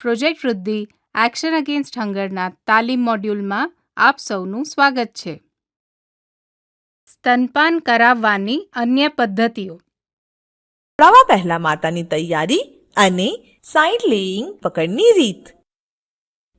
Project વૃદ્ધિ, action against હંગરના તાલીમ મોડ્યુલમાં આપ સૌનું સ્વાગત છે. સ્તનપાન કરાવવાની અન્ય પદ્ધતિઓ. પ્રવાહ પહેલા માતાની તૈયારી અને સાઇડ લેઈંગ પકડની રીત.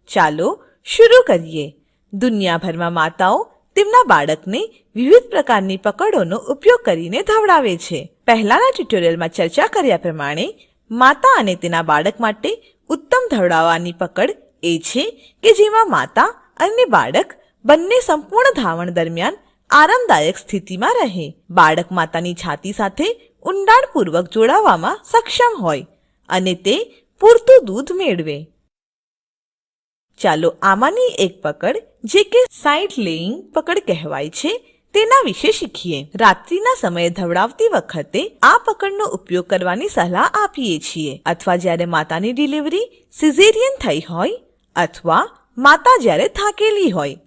ચાલો શરૂ કરીએ. દુનિયાભરમાં માતાઓ તેમના બાળકને વિવિધ પ્રકારની પકડોનો ઉપયોગ કરીને ધવડાવે છે. પહેલાના ટ્યુટોરિયલમાં ચર્ચા કર્યા પ્રમાણે માતા અને તેના બાળક માટે ઉત્તમ ધવડાવવાની પકડ એ છે કે જેમાં માતા અને બાળક બંને સંપૂર્ણ ધાવણ દરમિયાન આરામદાયક સ્થિતિમાં રહે. બાળક માતાની છાતી સાથે ઊંડાણપૂર્વક જોડાવામાં સક્ષમ હોય અને તે પૂરતું દૂધ મેળવે. ચાલો આમાંની એક પકડ, જે કે સાઇટ લેઈંગ પકડ કહેવાય છે તેના વિશે શીખીએ. રાત્રિના સમયે ધવડાવતી વખતે આ પકડનો ઉપયોગ કરવાની સલાહ આપીએ છીએ. અથવા જ્યારે માતાની ડિલિવરી સિઝેરિયન થઈ હોય અથવા માતા જ્યારે થાકેલી હોય.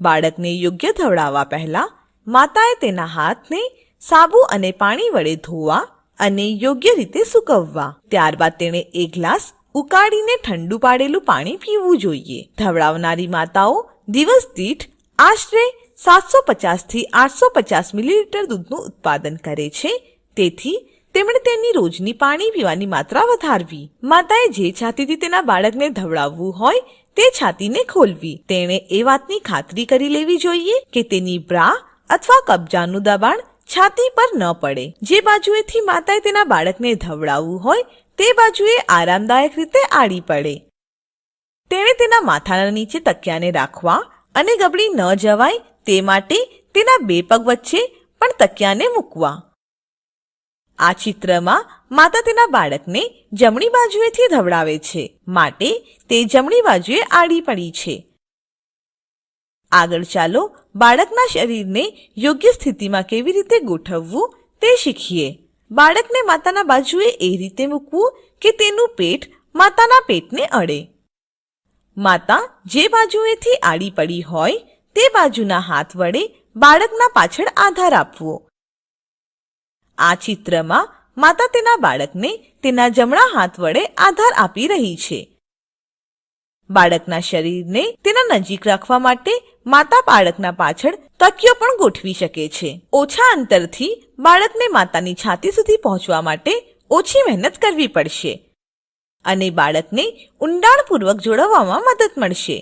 બાળકને યોગ્ય ધવડાવવા પહેલા માતાએ તેના હાથને સાબુ અને પાણી વડે ધોવા અને યોગ્ય રીતે સૂકવવા. ત્યારબાદ તેણે એક ગ્લાસ ઉકાળીને ઠંડુ પાડેલું પાણી પીવું જોઈએ. ધવડાવનારી માતાઓ દિવસ દીઠ આશરે સાતસો થી આઠસો પચાસ મિલીલીટર દૂધનું ઉત્પાદન કરે છે. તેથી તેમણે તેની રોજની પાણી પીવાની માત્રા વધારવી. માતાએ જે છાતીથી તેના બાળકને ધવડાવવું હોય તે છાતીને ખોલવી. તેણે એ વાતની ખાતરી કરી લેવી જોઈએ કે તેની બ્રા અથવા કબજાનું દબાણ છાતી પર ન પડે. જે બાજુએથી માતાએ તેના બાળકને ધવડાવવું હોય તે બાજુએ આરામદાયક રીતે આડી પડે. તેણે તેના માથાના નીચે તકિયાને રાખવા અને ગબડી ન જવાય તે માટે તેના બે પગ વચ્ચે પણ તકિયાને મૂકવા. આ ચિત્રમાં માતા તેના બાળકને જમણી બાજુએથી ધવડાવે છે. માટે તે જમણી બાજુએ આડી પડી છે. આગળ ચાલો બાળકના શરીરને યોગ્ય સ્થિતિમાં કેવી રીતે ગોઠવવું તે શીખીએ. બાળકને માતાના બાજુએ એ રીતે મૂકવું કે તેનું પેટ માતાના પેટને અડે. માતા જે બાજુએથી આડી પડી હોય તે બાજુના હાથ વડે બાળકના પાછળ આધાર આપવો. આ ચિત્રમાં માતા તેના બાળકને તેના જમણા હાથ વડે આધાર આપી રહી છે. બાળકના શરીરને તેના નજીક રાખવા માટે માતા બાળકના પાછળ તકિયો પણ ગોઠવી શકે છે. ઓછા અંતરથી બાળકને માતાની છાતી સુધી પહોંચવા માટે ઓછી મહેનત કરવી પડશે અને બાળકને ઊંડાણપૂર્વક જોડવામાં મદદ મળશે.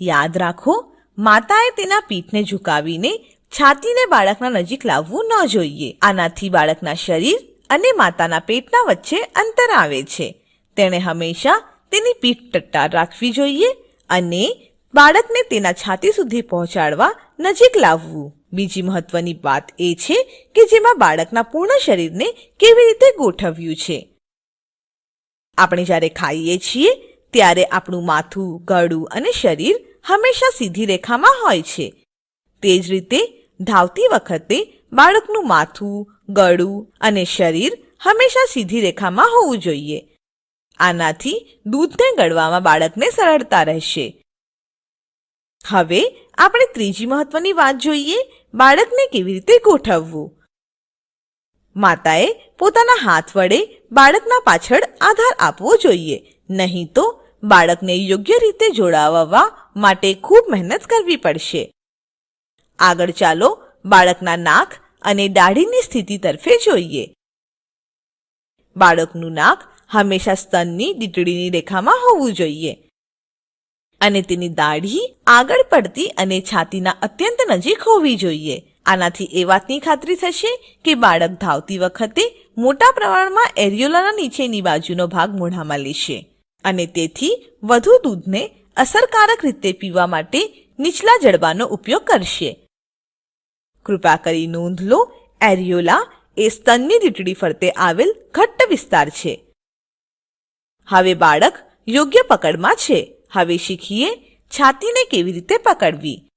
યાદ રાખો માતાએ તેના પીઠને ઝુકાવીને છાતીને બાળકના નજીક લાવવું ન જોઈએ. આનાથી બાળકના શરીર અને માતાના પેટના વચ્ચે અંતર આવે છે. તેણે હંમેશા તેની પીઠ ટટ્ટાર રાખવી જોઈએ અને બાળકને તેના છાતી સુધી પહોંચાડવા નજીક લાવવું. બીજી મહત્વની વાત એ છે કે જેમાં બાળકના પૂર્ણ શરીરને કેવી રીતે ગોઠવ્યું છે. આપણે જ્યારે ખાઈએ છીએ, ત્યારે આપણું માથું, ગળું અને શરીર હંમેશા સીધી રેખામાં હોય છે. તે જ રીતે ધાવતી વખતે બાળકનું માથું, ગળું અને શરીર હંમેશા સીધી રેખામાં હોવું જોઈએ. આનાથી દૂધને ગળવામાં બાળકને સરળતા રહેશે. હવે આપણે ત્રીજી મહત્વની વાત જોઈએ, બાળકને કેવી રીતે ગોઠવવું? માતાએ પોતાના હાથ વડે બાળકના પાછળ આધાર આપવો જોઈએ, નહીં તો બાળકને યોગ્ય રીતે જોડાવવા માટે ખૂબ મહેનત કરવી પડશે. આગળ ચાલો બાળકના નાક અને દાઢીની સ્થિતિ તરફે જોઈએ. બાળકનું નાક હંમેશા સ્તનની દીટડીની રેખામાં હોવું જોઈએ અને તેની દાઢી આગળ પડતી અને છાતીના અત્યંત નજીક હોવી જોઈએ. આનાથી એ વાતની ખાતરી થશે કે બાળક ધાવતી વખતે મોટા પ્રમાણમાં એરિયોલાના નીચેની બાજુનો ભાગ મોઢામાં લેશે. અને તેથી વધુ દૂધને અસરકારક રીતે પીવા માટે નીચલા જડબાનો ઉપયોગ કરશે. કૃપા કરી નોંધ લો, એરિયોલા એ સ્તનની લીટડી ફરતે આવેલ ઘટ્ટ વિસ્તાર છે. હવે બાળક યોગ્ય પકડમાં છે. હવે શીખીએ છાતીને કેવી રીતે પકડવી.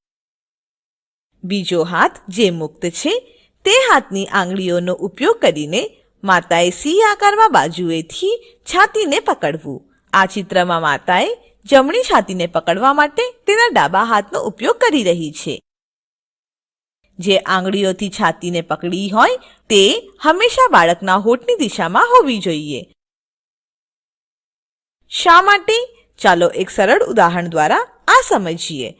બીજો હાથ જે મુક્ત છે, તે હાથની આંગળીઓનો ઉપયોગ કરીને માતાએ સી આકારમાં બાજુએથી છાતીને પકડવું. આ ચિત્રમાં માતાએ જમણી છાતીને પકડવા માટે તેના ડાબા હાથનો ઉપયોગ કરી રહી છે. જે આંગળીઓથી છાતીને પકડી હોય તે હંમેશા બાળકના હોઠની દિશામાં હોવી જોઈએ. શા માટે? ચાલો એક સરળ ઉદાહરણ દ્વારા આ સમજીએ.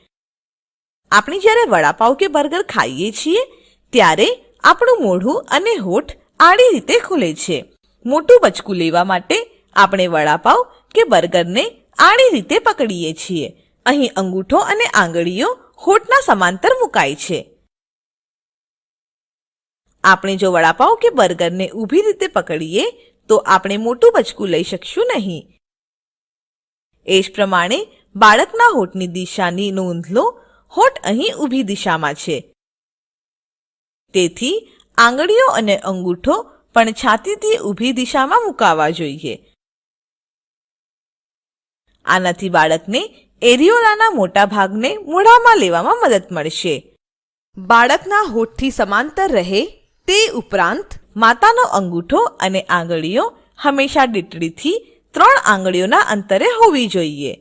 આપણે જ્યારે વડાપાવ કે બર્ગર ખાઈએ છીએ, ત્યારે આપણું મોઢું અને હોઠ આડી રીતે ખુલે છે. મોટું બચકું લેવા માટે આપણે વડાપાવ કે બર્ગરને આડી રીતે પકડીએ છીએ. અહીં અંગૂઠો અને આંગળીઓ હોઠના સમાંતર મુકાય છે. આપણે જો વડાપાવ કે બર્ગરને ઊભી રીતે પકડીએ, તો આપણે મોટું બચકું લઈ શકશું નહીં. એ જ પ્રમાણે બાળકના હોઠની દિશાની નોંધ લો, હોઠ અહીં ઊભી દિશામાં છે. તેથી આંગળીઓ અને અંગૂઠો પણ છાતીથી ઊભી દિશામાં મુકાવા જોઈએ. આનાથી બાળકને એરિયોલાના મોટા ભાગને મોઢામાં લેવામાં મદદ મળશે. બાળકના હોઠથી સમાંતર રહે તે ઉપરાંત માતાનો અંગૂઠો અને આંગળીઓ હંમેશા દીટડીથી ત્રણ આંગળીઓના અંતરે હોવી જોઈએ.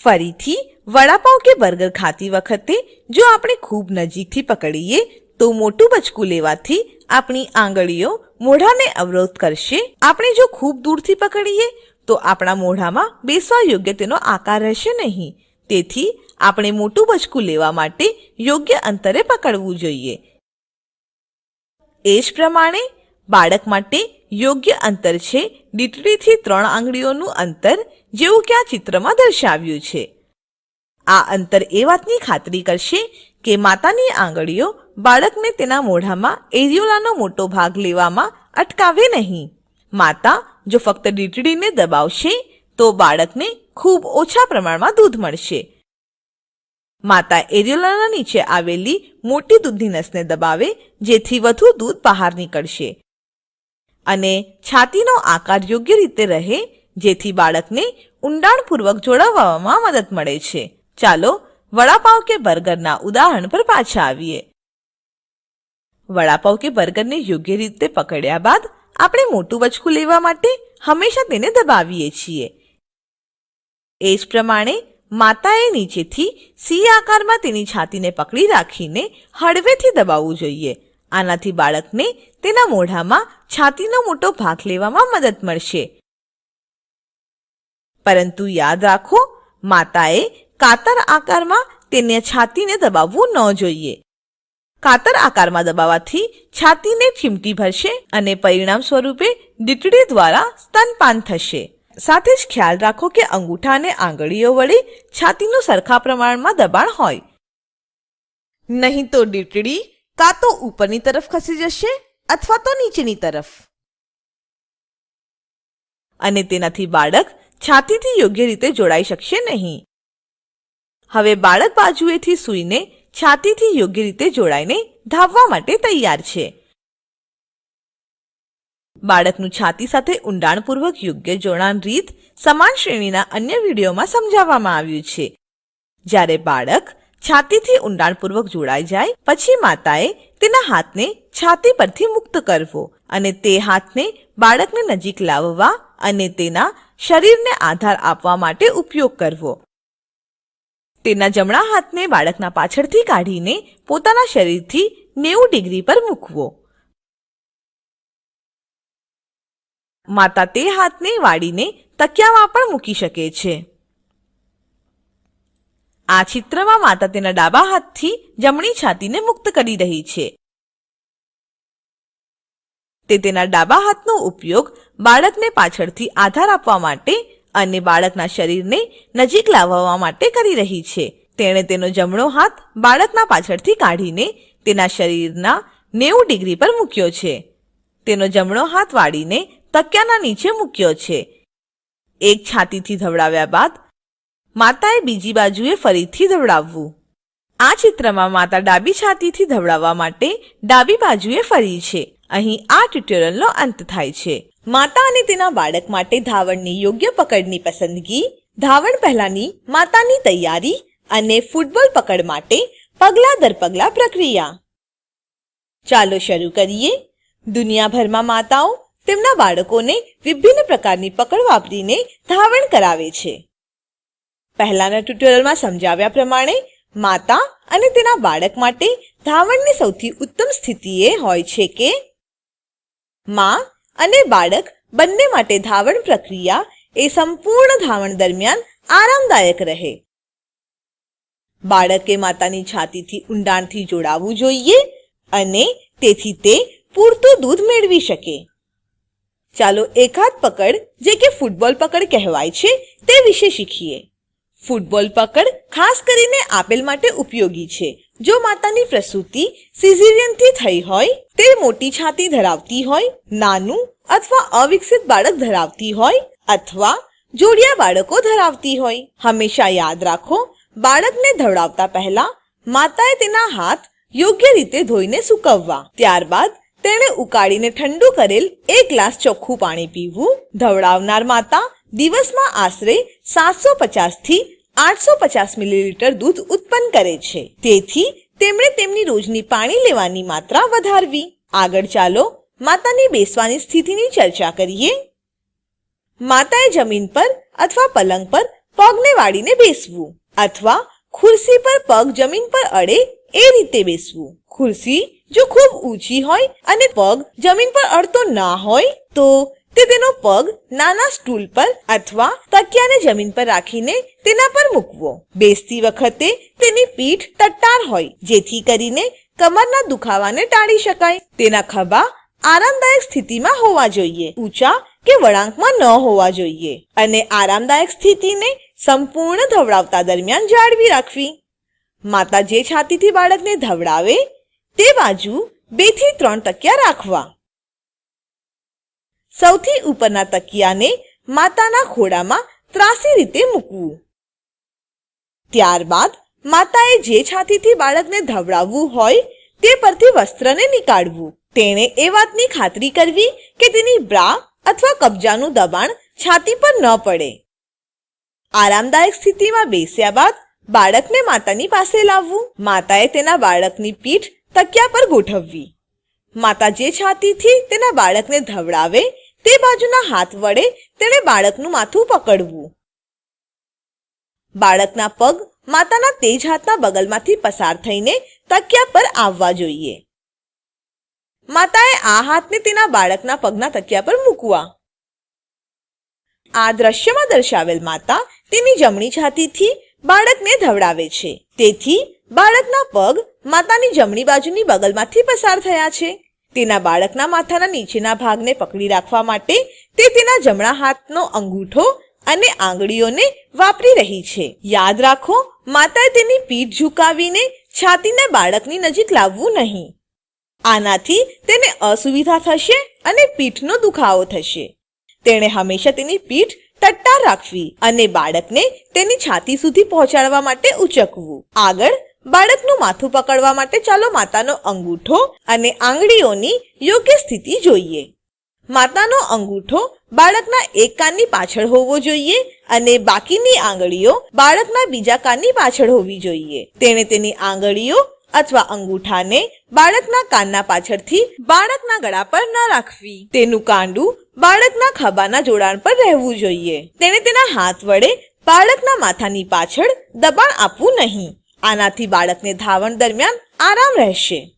ફરીથી, વડાપાઉં કે બર્ગર ખાતી વખતે જો આપણે ખૂબ નજીકથી પકડીએ, તો મોટું બચકું લેવાથી આપણી આંગળીઓ મોઢાને અવરોધ કરશે. આપણે જો ખૂબ દૂરથી પકડીએ તો આપણા મોઢામાં બેસવા યોગ્ય તેનો આકાર રહેશે નહીં. તેથી આપણે મોટું બચકું લેવા માટે યોગ્ય અંતરે પકડવું જોઈએ. એ જ પ્રમાણે બાળક માટે યોગ્ય અંતર છે દીટડીથી ત્રણ આંગળીઓનું અંતર જેવું કે આ ચિત્રમાં દર્શાવ્યું છે. આ અંતર એ વાતની ખાતરી કરશે કે માતાની આંગળીઓ બાળકને તેના મોઢામાં એરિયોલાનો મોટો ભાગ લેવામાં અટકાવે નહીં. માતા જો ફક્ત ડીટીડીને દબાવશે, તો બાળકને ખૂબ ઓછા પ્રમાણમાં દૂધ મળશે. માતા એરિયોલાના નીચે આવેલી મોટી દૂધની નસને દબાવે, જેથી વધુ દૂધ બહાર નીકળશે. અને છાતીનો આકાર યોગ્ય રીતે રહે, જેથી બાળકને ઊંડાણપૂર્વક જોડાવવામાં મદદ મળે છે. ચાલો વડાપાવ કે બર્ગરના ઉદાહરણ પર પાછા આવીએ. વડાપાવ કે બર્ગરને યોગ્ય રીતે પકડ્યા બાદ આપણે મોટું બચકું લેવા માટે હંમેશા તેને દબાવીએ છીએ. એ જ પ્રમાણે માતાએ નીચેથી સી આકારમાં તેની છાતીને પકડી રાખીને હળવેથી દબાવવું જોઈએ. આનાથી બાળકને તેના મોઢામાં છાતીનો મોટો ભાગ લેવામાં મદદ મળશે. પરંતુ યાદ રાખો, માતાએ કાતર આકારમાં તેને છાતીને દબાવવું ન જોઈએ. કાતર આકારમાં દબાવવાથી છાતીને ચીમટી ભરશે અને પરિણામ સ્વરૂપે દીટડી દ્વારા સ્તનપાન થશે. સાથે જ ખ્યાલ રાખો કે અંગૂઠા અને આંગળીઓ વડે છાતીનું સરખા પ્રમાણમાં દબાણ હોય. નહીં તો દીટડી કાં તો ઉપરની તરફ ખસી જશે અથવા તો નીચેની તરફ. અને તેનાથી બાળક છાતીથી યોગ્ય રીતે જોડાઈ શકશે નહીં. હવે બાળક બાજુએથી સૂઈને છાતીથી યોગ્ય રીતે જોડાઈને ધાવવા માટે તૈયાર છે. બાળકનું છાતી સાથે ઊંડાણપૂર્વક યોગ્ય જોડાણ રીત સમાન શ્રેણીના અન્ય વિડીયોમાં સમજાવવામાં આવ્યું છે. જ્યારે બાળક છાતીથી ઊંડાણપૂર્વક જોડાઈ જાય, પછી માતાએ તેના હાથને છાતી પરથી મુક્ત કરવો અને તે હાથને બાળકને નજીક લાવવા અને તેના શરીરને આધાર આપવા માટે ઉપયોગ કરવો. તેના જમણા હાથને બાળકના પાછળથી કાઢીને પોતાના શરીરથી નેવું ડિગ્રી પર મૂકવો. માતા તે હાથને વાળીને તકિયામાં પણ મૂકી શકે છે. આ ચિત્રમાં માતા તેના ડાબા હાથથી જમણી છાતીને મુક્ત કરી રહી છે. તે તેના ડાબા હાથનો ઉપયોગ બાળકને પાછળથી આધાર આપવા માટે અને બાળકના શરીરને નજીક લાવવા માટે કરી રહી છે. તેણે તેનો જમણો હાથ બાળકના પાછળથી કાઢીને તેના શરીરના નેવું ડિગ્રી પર મૂક્યો છે. તેનો જમણો હાથ વાળીને તકિયાના નીચે મૂક્યો છે. એક છાતીથી ધવડાવ્યા બાદ માતાએ બીજી બાજુએ ફરીથી ધવડાવવું. આ ચિત્રમાં માતા ડાબી છાતીથી ધવડાવવા માટે ડાબી બાજુએ ફરી છે. અહીં આ ટ્યુટોરીયલનો અંત થાય છે. માતા અને તેના બાળક માટે ધાવણની યોગ્ય પકડની પસંદગી, ધાવણ પહેલાની માતાની તૈયારી અને ફૂટબોલ પકડ માટે પગલા દર પગલા પ્રક્રિયા. ચાલો શરૂ કરીએ. દુનિયાભરમાં માતાઓ તેમના બાળકોને વિભિન્ન પ્રકારની પકડ વાપરીને ધાવણ કરાવે છે. પહેલાના ટ્યુટોરિયલમાં સમજાવ્યા પ્રમાણે, માતા અને તેના બાળક માટે ધાવણની સૌથી ઉત્તમ સ્થિતિ એ હોય છે કે માં અને બાળક બંને માટે ધાવણ પ્રક્રિયા એ સંપૂર્ણ ધાવણ દરમિયાન આરામદાયક રહે. બાળકે માતાની છાતીથી ઊંડાણથી જોડાવવું જોઈએ અને તેથી તે પૂરતું દૂધ મેળવી શકે. ચાલો એકાદ પકડ જે કે ફૂટબોલ પકડ કહેવાય છે તે વિશે શીખીએ. ફૂટબોલ પકડ ખાસ કરીને આપેલ માટે ઉપયોગી છે. જો માતાની પ્રસૂતિ સિઝેરિયનથી થઈ હોય, તે મોટી છાતી ધરાવતી હોય, નાનું અથવા અવિકસિત બાળક ધરાવતી હોય અથવા જોડિયા બાળકો ધરાવતી હોય, હંમેશા યાદ રાખો, બાળકને ધવડાવતા પહેલા માતાએ તેના હાથ યોગ્ય રીતે ધોઈને સૂકવવા. ત્યારબાદ તેણે ઉકાળીને ઠંડુ કરેલ એક ગ્લાસ ચોખ્ખું પાણી પીવું. ધવડાવનાર માતા દિવસમાં આશરે સાતસો થી આઠસો પચાસ મિલીલીટર દૂધ ઉત્પન્ન કરે છે. તેથી તેમણે તેમની રોજની પાણી લેવાની માત્રા વધારવી. આગળ ચાલો માતાની બેસવાની સ્થિતિની ચર્ચા કરીએ. માતાએ જમીન પર અથવા પલંગ પર પગને વાળીને બેસવું અથવા ખુરશી પર પગ જમીન પર અડે એ રીતે બેસવું. ખુરશી જો ખૂબ ઊંચી હોય અને પગ જમીન પર અડતો ના હોય તો તે તેનો પગ નાના સ્ટૂલ પર અથવા તકિયાને જમીન પર રાખીને તેના પર મૂકવો. બેસતી વખતે તેની પીઠ તટ્ટાર હોય, જેથી કરીને કમરના દુખાવાને ટાળી શકાય. તેના ખભા આરામદાયક સ્થિતિમાં હોવા જોઈએ, ઊંચા કે વળાંકમાં ન હોવા જોઈએ અને આરામદાયક સ્થિતિને સંપૂર્ણ ધવડાવતા દરમિયાન જાળવી રાખવી. માતા જે છાતીથી બાળકને ધવડાવે, તે બાજુ બેથી ત્રણ તકિયા રાખવા. સૌથી ઉપરના તકિયાને માતાના ખોડામાં ત્રાસી રીતે મૂકવું. ત્યારબાદ માતાએ જે છાતીથી બાળકને ધવડાવવું હોય તે પરથી વસ્ત્રને નીકાળવું. તેણે એ વાતની ખાતરી કરવી કે તેની બ્રા અથવા કબજાનું દબાણ છાતી પર ન પડે. આરામદાયક સ્થિતિમાં બેસ્યા બાદ બાળકને માતાની પાસે લાવવું. માતાએ તેના બાળકની પીઠ તકિયા પર ગોઠવવી. માતા જે છાતીથી તેના બાળકને ધવડાવે, તે બાજુના હાથ વડે તેણે બાળકનું માથું પકડવું. બાળકના પગ માતાના તેજ હાથના બગલમાંથી પસાર થઈને તકિયા પર આવવા જોઈએ. માતાએ આ હાથને તેના બાળકના પગના તકિયા પર મૂકવા. આ દ્રશ્યમાં દર્શાવેલ માતા તેની જમણી છાતીથી બાળકને ધવડાવે છે. તેથી બાળકના પગ માતાની જમણી બાજુની બગલમાંથી પસાર થયા છે. તેના બાળકના માથાના નીચેના ભાગને પકડી રાખવા માટે તે તેના જમણા હાથનો અંગૂઠો અને આંગળીઓને વાપરી રહી છે. યાદ રાખો, માતાએ તેની પીઠ ઝુકાવીને છાતીને બાળકની નજીક લાવવું નહીં. આનાથી તેને અસુવિધા થશે અને પીઠનો દુખાવો થશે. તેણે હંમેશા તેની પીઠ તટ્ટાર રાખવી અને બાળકને તેની છાતી સુધી પહોંચાડવા માટે ઉચકવું. આગળ બાળકનું માથું પકડવા માટે ચાલો માતાનો અંગૂઠો અને આંગળીઓની યોગ્ય સ્થિતિ જોઈએ. માતાનો અંગૂઠો બાળકના એક કાનની પાછળ હોવો જોઈએ અને બાકીની આંગળીઓ બાળકના બીજા કાનની પાછળ હોવી જોઈએ. તેણે તેની આંગળીઓ અથવા અંગૂઠાને બાળકના કાનના પાછળથી બાળકના ગળા પર ન રાખવી. તેનું કાંડું બાળકના ખભાના જોડાણ પર રહેવું જોઈએ. તેણે તેના હાથ વડે બાળકના માથાની પાછળ દબાણ આપવું નહીં. આનાથી બાળકને ધાવણ દરમિયાન આરામ રહેશે.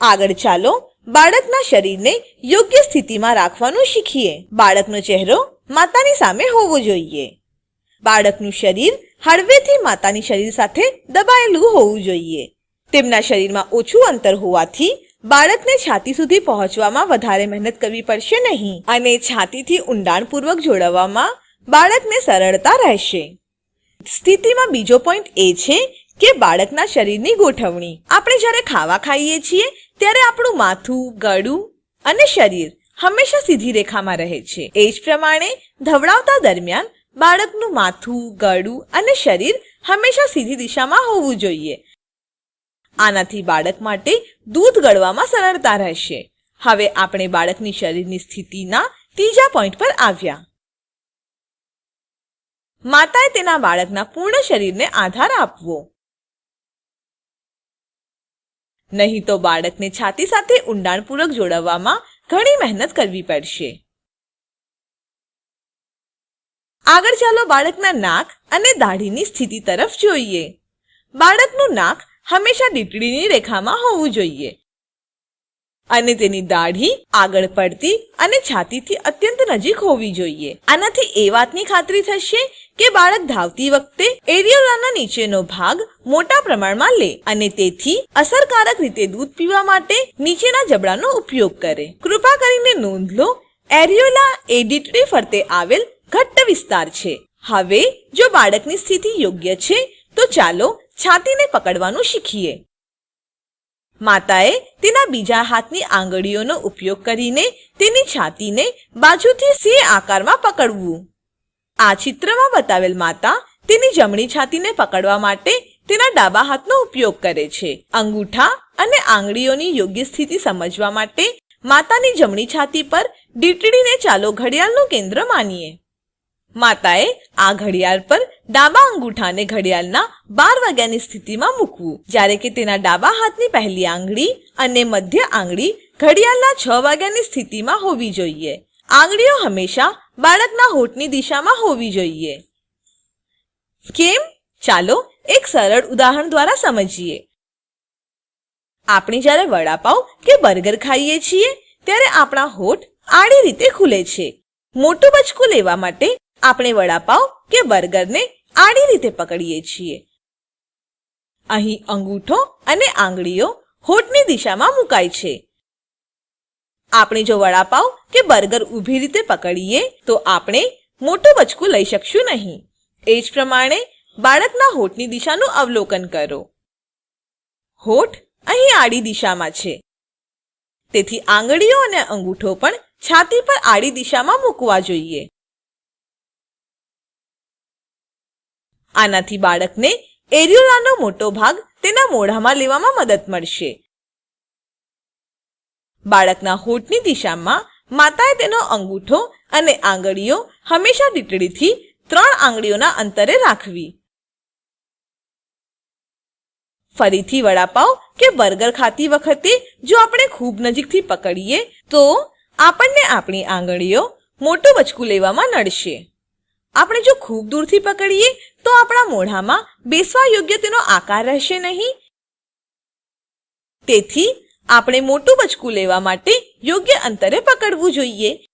આગળ ચાલો બાળકના શરીરને યોગ્ય સ્થિતિમાં રાખવાનું શીખીએ. બાળકનો ચહેરો માતાની સામે હોવો જોઈએ. બાળકનું શરીર હળવેથી માતાની શરીર સાથે દબાયેલું હોવું જોઈએ. તેમના શરીરમાં ઓછું અંતર હોવાથી બાળકને છાતી સુધી પહોંચવામાં વધારે મહેનત કરવી પડશે નહીં. અને છાતીથી ઊંડાણપૂર્વક જોડવામાં બાળકને સરળતા રહેશે. સ્થિતિમાં બીજો પોઈન્ટ એ છે કે બાળકના શરીરની ગોઠવણી. આપણે જ્યારે ખાવા ખાઈએ છીએ, ત્યારે આપણું માથું, ગળું અને શરીર હંમેશા સીધી રેખામાં રહે છે. એ જ પ્રમાણે ધવડાવતા દરમિયાન બાળકનું માથું, ગળું અને શરીર હંમેશા સીધી દિશામાં હોવું જોઈએ. આનાથી બાળક માટે દૂધ ગળવામાં સરળતા રહેશે. હવે આપણે બાળકની શરીરની સ્થિતિના ત્રીજા પોઈન્ટ પર આવ્યા. માતાએ તેના બાળકના પૂર્ણ શરીરને આધાર આપવો. નહીં તો બાળકને છાતી સાથે ઊંડાણપૂર્વક જોડવામાં ઘણી મહેનત કરવી પડશે. આગળ ચાલો બાળકના નાક અને દાઢીની સ્થિતિ તરફ જોઈએ. બાળકનું નાક હંમેશા દીકડીની રેખામાં હોવું જોઈએ. અને તેની દાઢી આગળ પડતી અને છાતીથી અત્યંત નજીક હોવી જોઈએ. આનાથી એ વાતની ખાતરી થશે કે બાળક ધાવતી વખતે એરિયોલાના નીચેનો ભાગ મોટા પ્રમાણમાં લે અને તેથી અસરકારક રીતે દૂધ પીવા માટે નીચેના જબડાનો ઉપયોગ કરે. કૃપા કરીને નોંધ લો, એરિયોલા એ ડીટડી ફરતે આવેલ ઘટ્ટ વિસ્તાર છે. હવે, જો બાળકની સ્થિતિ યોગ્ય છે, તો ચાલો છાતીને પકડવાનું શીખીએ. માતાએ તેના બીજા હાથની આંગળીઓનો ઉપયોગ કરીને તેની છાતીને બાજુથી સી આકારમાં પકડવું. આ ચિત્રમાં બતાવેલ માતા તેની જમણી છાતીને પકડવા માટે તેના ડાબા હાથનો ઉપયોગ કરે છે. અંગૂઠા અને આંગળીઓની યોગ્ય સ્થિતિ સમજવા માટે માતાની જમણી છાતી પર ડીટડીને ચાલો ઘડિયાળનું કેન્દ્ર માનીએ. માતાએ આ ઘડિયાળ પર ડાબા અંગૂઠાને ઘડિયાળના બાર વાગ્યાની સ્થિતિમાં મૂકવું. જ્યારે કે તેના ડાબા હાથની પહેલી આંગળી અને મધ્ય આંગળી ઘડિયાળના છ વાગ્યાની સ્થિતિમાં હોવી જોઈએ. આંગળીઓ હંમેશા બાળકના હોઠની દિશામાં હોવી જોઈએ. કેમ? ચાલો એક સરળ ઉદાહરણ દ્વારા સમજીએ. આપણે જ્યારે વડાપાવ કે બર્ગર ખાઈએ છીએ, ત્યારે આપણા હોઠ આડી રીતે ખુલે છે. મોટું બચકું લેવા માટે આપણે વડાપાવ કે બર્ગરને આડી રીતે પકડીએ છીએ. અહીં અંગૂઠો અને આંગળીઓ હોઠની દિશામાં મુકાય છે. આપણે જો વડાપાવ કે બર્ગર ઊભી રીતે પકડીએ, તો આપણે મોટું બચકું લઈ શકશું નહીં. એ જ પ્રમાણે બાળકના હોઠની દિશાનું અવલોકન કરો. હોઠ અહીં આડી દિશામાં છે. તેથી આંગળીઓ અને અંગૂઠો પણ છાતી પર આડી દિશામાં મૂકવા જોઈએ. આનાથી બાળકને એરિયોલાનો મોટો ભાગ તેના મોઢામાં લેવામાં મદદ મળશે. બાળકના હોઠની દિશામાં માતાએ તેનો અંગૂઠો અને આંગળીઓ હંમેશા દીટડીથી ત્રણ આંગળીઓના અંતરે રાખવી. ફરીથી વડાપાવ કે બર્ગર ખાતી વખતે જો આપણે ખૂબ નજીકથી પકડીએ, તો આપણને આપણી આંગળીઓ મોટું બચકું લેવામાં નડશે. આપણે જો ખૂબ દૂરથી પકડીએ, તો આપણા મોઢામાં બેસવા યોગ્ય તેનો આકાર રહેશે નહીં. તેથી આપણે મોટું બચકું લેવા માટે યોગ્ય અંતરે પકડવું જોઈએ.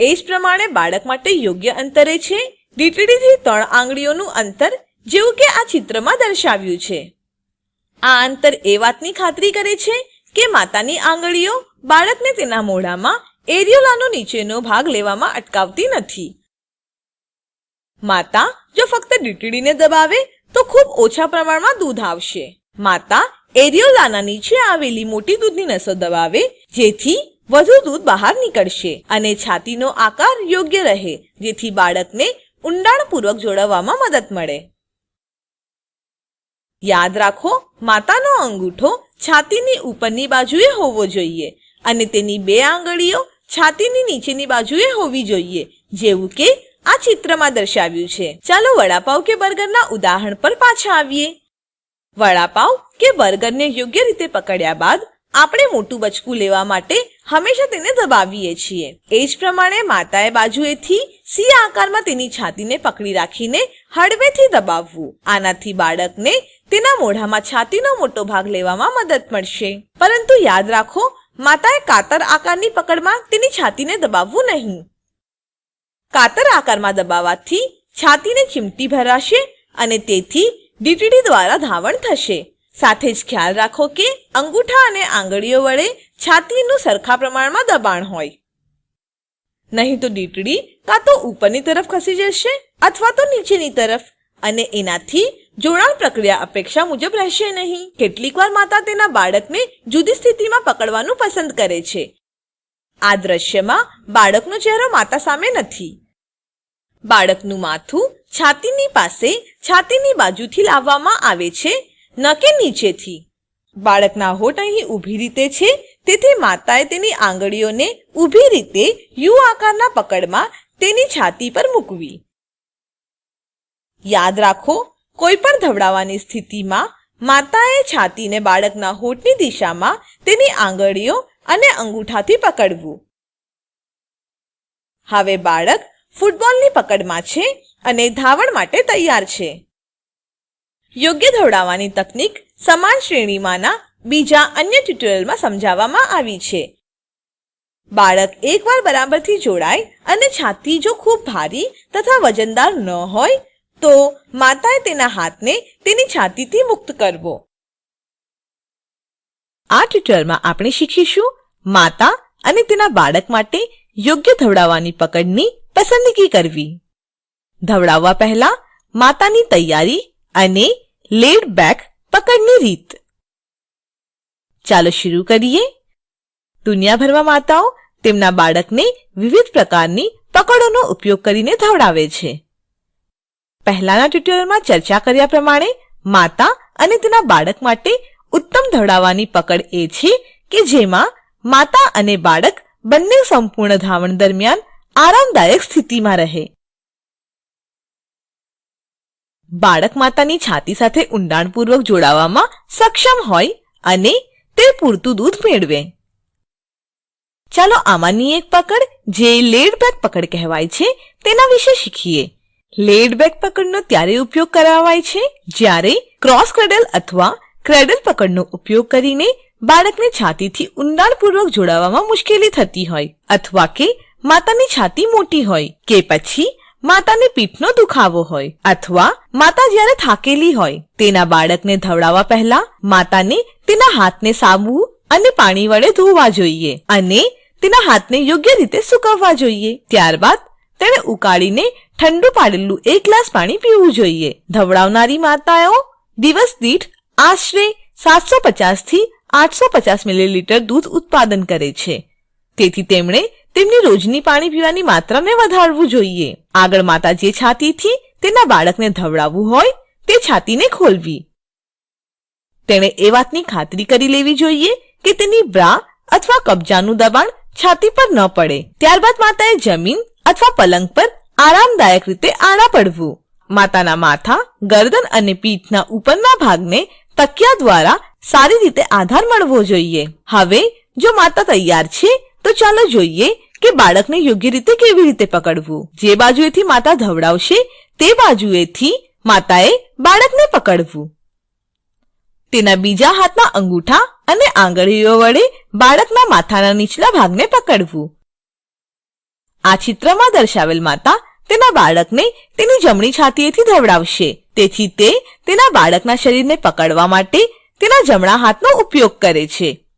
એ જ પ્રમાણે બાળક માટે યોગ્ય અંતરે છે. દીટડીથી ત્રણ આંગળીઓનું અંતર, જેવું કે આ ચિત્રમાં દર્શાવ્યું છે. આ અંતર એ વાતની ખાતરી કરે છે કે માતાની આંગળીઓ બાળકને તેના મોઢામાં એરિયોલાનો નીચેનો ભાગ લેવામાં અટકાવતી નથી. માતા જો ફક્ત ડીટીડીને દબાવે, તો ખૂબ ઓછા પ્રમાણમાં દૂધ આવશે. માતા એરિયોલાના નીચે આવેલી મોટી દૂધની નસો દબાવે, જેથી વધુ દૂધ બહાર નીકળશે અને છાતીનો આકાર યોગ્ય રહે, જેથી બાળકને ઊંડાણપૂર્વક જોડવામાં મદદ મળે. યાદ રાખો, માતાનો અંગૂઠો છાતીની ઉપરની બાજુએ હોવો જોઈએ અને તેની બે આંગળીઓ છાતીની નીચેની બાજુએ હોવી જોઈએ, જેવું કે આ ચિત્રમાં દર્શાવ્યું છે. ચાલો વડાપાવ કે બર્ગરના ઉદાહરણ પર પાછા આવીએ. વડાપાવ કે બર્ગરને યોગ્ય રીતે પકડ્યા બાદ આપણે મોટું બચકું લેવા માટે હંમેશા તેને દબાવીએ છીએ. એ જ પ્રમાણે માતાએ બાજુએથી સી આકારમાં તેની છાતીને પકડી રાખીને હળવેથી દબાવવું. આનાથી બાળકને તેના મોઢામાં છાતીનો મોટો ભાગ લેવામાં મદદ મળશે. પરંતુ યાદ રાખો, માતાએ કાતર આકારની પકડમાં તેની છાતીને દબાવવું નહીં. કાતર આકારમાં દબાવવાથી છાતીને ચીમટી ભરાશે અને તેથી ડીટીડી દ્વારા ધાવણ થશે. સાથે જ ખ્યાલ રાખો કે અંગૂઠા અને આંગળીઓ વડે છાતીનું સરખા પ્રમાણમાં દબાણ હોય. નહીં તો ડીટડી કાં તો ઉપરની તરફ ખસી જશે અથવા તો નીચેની તરફ અને એનાથી જોડાણ પ્રક્રિયા અપેક્ષા મુજબ રહેશે નહીં. કેટલીકવાર માતા તેના બાળકને જુદી સ્થિતિમાં પકડવાનું પસંદ કરે છે. આ દ્રશ્યમાં બાળકનો ચહેરો માતા સામે નથી. બાળકનું માથું છાતીની પાસે છાતીની બાજુથી લાવવામાં આવે છે, ન કે નીચેથી. બાળકના હોઠ અહીં ઊભી રીતે છે, તેથી માતાએ તેની આંગળીઓને ઊભી રીતે યુ આકારના પકડમાં તેની છાતી પર મૂકવી. યાદ રાખો કોઈ પણ ધવડાવવાની સ્થિતિમાં માતાએ છાતીને બાળકના હોઠની દિશામાં તેની આંગળીઓ અને અંગૂઠાથી પકડવું. હવે બાળક ફૂટબોલની પકડમાં છે અને ધાવણ માટે તૈયાર છે. યોગ્ય ધોડાવાની તકનીક સમાન શ્રેણીમાંના બીજા અન્ય ટ્યુટોરિયલમાં સમજાવવામાં આવી છે. બાળક એકવાર બરાબરથી જોડાય અને છાતી જો ખૂબ ભારી તથા વજનદાર ન હોય, તો માતાએ તેના હાથને તેની છાતીથી મુક્ત કરવો. આ ટ્યુટોરિયલમાં આપણે શીખીશું માતા અને તેના બાળક માટે યોગ્ય ધવડાવવાની પકડની પસંદગી કરવી. ધવડાવવા પહેલા માતાની તૈયારી અને લેડ બેક પકડની રીત. ચાલો શરૂ કરીએ. દુનિયાભરમાં માતાઓ તેમના બાળકને વિવિધ પ્રકારની પકડોનો ઉપયોગ કરીને ધવડાવે છે. પહેલાના ટ્યુટોરિયલમાં ચર્ચા કર્યા પ્રમાણે માતા અને તેના બાળક માટે ઉત્તમ ધવડાવવાની પકડ એ છે કે જેમાં માતા અને બાળક બંને સંપૂર્ણ ધાવણ દરમિયાન આરામદાયક સ્થિતિમાં રહે. બાળક માતાની છાતી સાથે ઊંડાણપૂર્વક જોડાવામાં સક્ષમ હોય અને તે પૂરતું દૂધ મેળવે. ચાલો આમાંની એક પકડ, જે લેડબેક પકડ કહેવાય છે, તેના વિશે શીખીએ. લેડબેક પકડનો ત્યારે ઉપયોગ કરાવાય છે, જ્યારે ક્રોસ ક્રેડલ અથવા ક્રેડલ પકડનો ઉપયોગ કરીને બાળકને છાતીથી ઊંડાણપૂર્વક જોડાવામાં મુશ્કેલી થતી હોય, અથવા કે માતાની છાતી મોટી હોય કે પછી માતાને પીઠનો દુખાવો હોય અથવા માતા જ્યારે થાકેલી હોય, તેના બાળકને ધવડાવવા પહેલા માતાને તેના હાથને સાબુ અને પાણી વડે ધોવા જોઈએ અને તેના હાથને યોગ્ય રીતે સૂકવવા જોઈએ. ત્યારબાદ તેને ઉકાળીને ઠંડુ પાડેલું એક ગ્લાસ પાણી પીવું જોઈએ. ધવડાવનારી માતાઓ દિવસ દીઠ આશરે સાતસો થી આઠસો પચાસ મિલીલીટર દૂધ ઉત્પાદન કરે છે. તેથી તેમણે તેમની રોજની પાણી પીવાની માત્રાને વધારવું જોઈએ. આગળ માતા જે છાતીથી તેના બાળકને ધવડાવવું હોય તે છાતીને ખોલવી. તેણે એ વાતની ખાતરી કરી લેવી જોઈએ કે તેની બ્રા અથવા કબજાનું દબાણ છાતી પર ન પડે. ત્યારબાદ માતાએ જમીન અથવા પલંગ પર આરામદાયક રીતે આડા પડવું. માતાના માથા, ગરદન અને પીઠના ઉપરના ભાગને તકિયા દ્વારા સારી રીતે આધાર મળવો જોઈએ. હવે, જો માતા તૈયાર છે તો ચાલો જોઈએ કે બાળકને યોગ્ય રીતે કેવી રીતે પકડવું. જે બાજુએથી માતા ધવડાવશે, તે બાજુએથી માતાએ બાળકને પકડવું. તેના બીજા હાથના અંગૂઠા અને આંગળીઓ વડે બાળકના માથાના નીચલા ભાગને પકડવું. આ ચિત્રમાં દર્શાવેલ માતા તેના બાળકને તેની જમણી છાતીએથી ધવડાવશે. તેથી તે તેના બાળકના શરીરને પકડવા માટે તેના જમણા હાથનો ઉપયોગ કરે છે.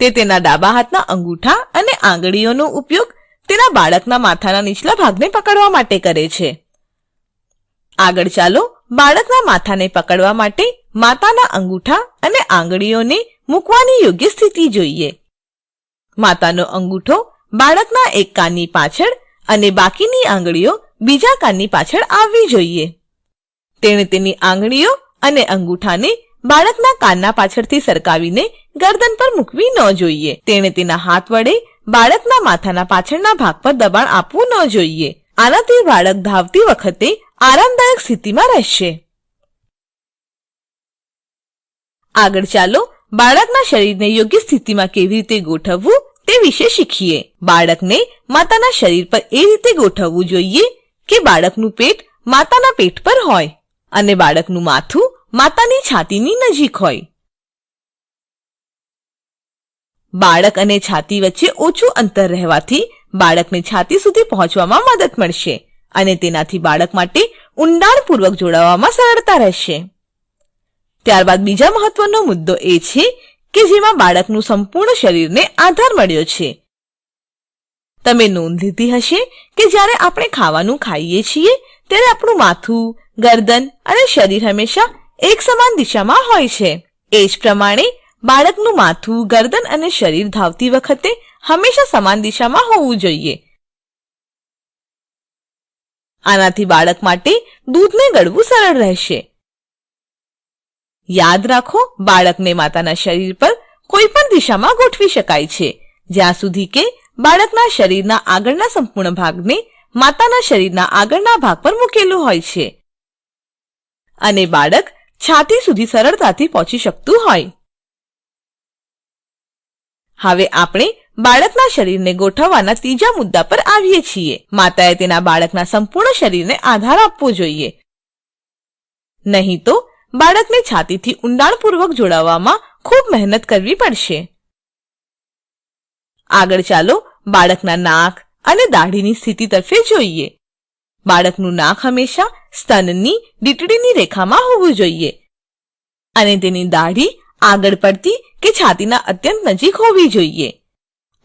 તે તેના ડાબા હાથના અંગૂઠા અને આંગળીઓનો ઉપયોગ તેના બાળકના માથાના નીચલા ભાગને પકડવા માટે કરે છે. આગળ ચાલો બાળકના માથાને પકડવા માટે માતાના અંગૂઠા અને આંગળીઓને મૂકવાની યોગ્ય સ્થિતિ જોઈએ. માતાનો અંગૂઠો બાળકના એક કાનની પાછળ અને બાકીની આંગળીઓ બીજા કાનની પાછળ આવવી જોઈએ. તેણે તેની આંગળીઓ અને અંગૂઠાને બાળકના કાનના પાછળથી સરકાવીને ગરદન પર મૂકવી ન જોઈએ. તેણે તેના હાથ વડે બાળકના માથાના પાછળના ભાગ પર દબાણ આપવું ન જોઈએ. આનાથી બાળક ધાવતી વખતે આરામદાયક સ્થિતિમાં રહેશે. આગળ ચાલો બાળકના શરીરને યોગ્ય સ્થિતિમાં કેવી રીતે ગોઠવવું તે વિશે શીખીએ. બાળકને માતાના શરીર પર એ રીતે ગોઠવવું જોઈએ કે બાળકનું પેટ માતાના પેટ પર હોય અને બાળકનું માથું માતાની છાતીની નજીક હોય. બાળક અને છાતી વચ્ચે ઓછું અંતર રહેવાથી બાળકને છાતી સુધી પહોંચવામાં મદદ મળશે અને તેનાથી બાળક માટે ઊંડાણપૂર્વક જોડાવામાં સરળતા રહેશે. ત્યારબાદ બીજા મહત્વનો મુદ્દો એ છે કે જેમાં બાળકનું સંપૂર્ણ શરીરને આધાર મળ્યો છે. તમે નોંધ લીધી હશે કે જ્યારે આપણે ખાવાનું ખાઈએ છીએ, ત્યારે આપણું માથું, ગરદન અને શરીર હંમેશા એક સમાન દિશામાં હોય છે. એ જ પ્રમાણે બાળકનું માથું, ગરદન અને શરીર ધાવતી વખતે હંમેશા સમાન દિશામાં હોવું જોઈએ. આનાથી બાળક માટે દૂધને ગળવું સરળ રહેશે. યાદ રાખો, બાળકને માતાના શરીર પર કોઈ પણ દિશામાં ગોઠવી શકાય છે. જ્યાં સુધી કે બાળકના શરીરના આગળના સંપૂર્ણ ભાગને માતાના શરીરના આગળના ભાગ પર મૂકેલું હોય છે. અને બાળક છાતી સુધી સરળતાથી પહોંચી શકતું હોય. હવે આપણે બાળકના શરીરને ગોઠવવાના ત્રીજા મુદ્દા પર આવીએ છીએ. માતાએ તેના બાળકના સંપૂર્ણ શરીરને આધાર આપવો જોઈએ. નહીં તો બાળકને છાતીથી ઊંડાણપૂર્વક જોડાવામાં ખૂબ મહેનત કરવી પડશે. આગળ ચાલો બાળકના નાક અને દાઢીની સ્થિતિ તરફે જોઈએ. બાળકનું નાક હંમેશા સ્તનની દીટડીની રેખામાં હોવું જોઈએ. અને તેની દાઢી આગળ પડતી કે છાતીના અત્યંત નજીક હોવી જોઈએ.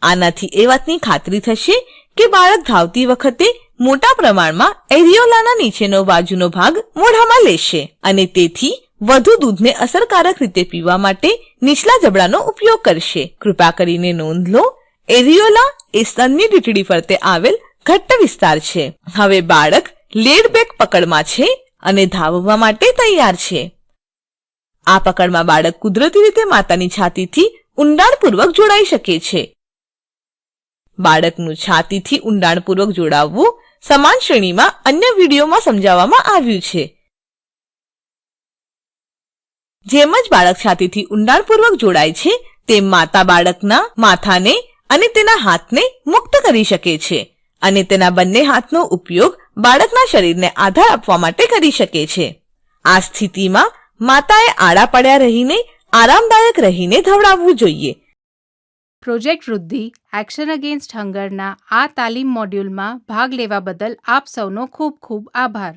આનાથી એ વાતની ખાતરી થશે કે બાળક ધાવતી વખતે મોટા પ્રમાણમાં એરિયોલાના નીચેનો બાજુનો ભાગ મોઢામાં લેશે અને તેથી વધુ દૂધને અસરકારક રીતે પીવા માટે નીચલા જબડાનો ઉપયોગ કરશે. કૃપા કરીને નોંધ લો, એરિયોલા એ સ્તનની દીટડી ફરતે આવેલ ઘટ્ટ વિસ્તાર છે. હવે બાળક લેડ બેગ પકડમાં છે અને ધાવવા માટે તૈયાર છે. આ પકડમાં બાળક કુદરતી રીતે માતાની છાતીથી ઊંડાણપૂર્વક જોડાઈ શકે છે. બાળકનું છાતીથી ઊંડાણપૂર્વક જોડાવવું સમાન શ્રેણીમાં અન્ય વિડીયોમાં સમજાવવામાં આવ્યું છે. જેમ જ બાળક છાતીથી ઊંડાણપૂર્વક જોડાય છે, તેમ માતા બાળકના માથાને અને તેના હાથને મુક્ત કરી શકે છે. અને તેના બંને હાથનો ઉપયોગ બાળકના શરીરને આધાર આપવા માટે કરી શકે છે. આ સ્થિતિમાં માતાએ આડા પડ્યા રહીને, આરામદાયક રહીને ધવડાવવું જોઈએ. પ્રોજેક્ટ વૃદ્ધિ, એક્શન અગેન્સ્ટ હંગરના આ તાલીમ મોડ્યુલમાં ભાગ લેવા બદલ આપ સૌનો ખૂબ ખૂબ આભાર.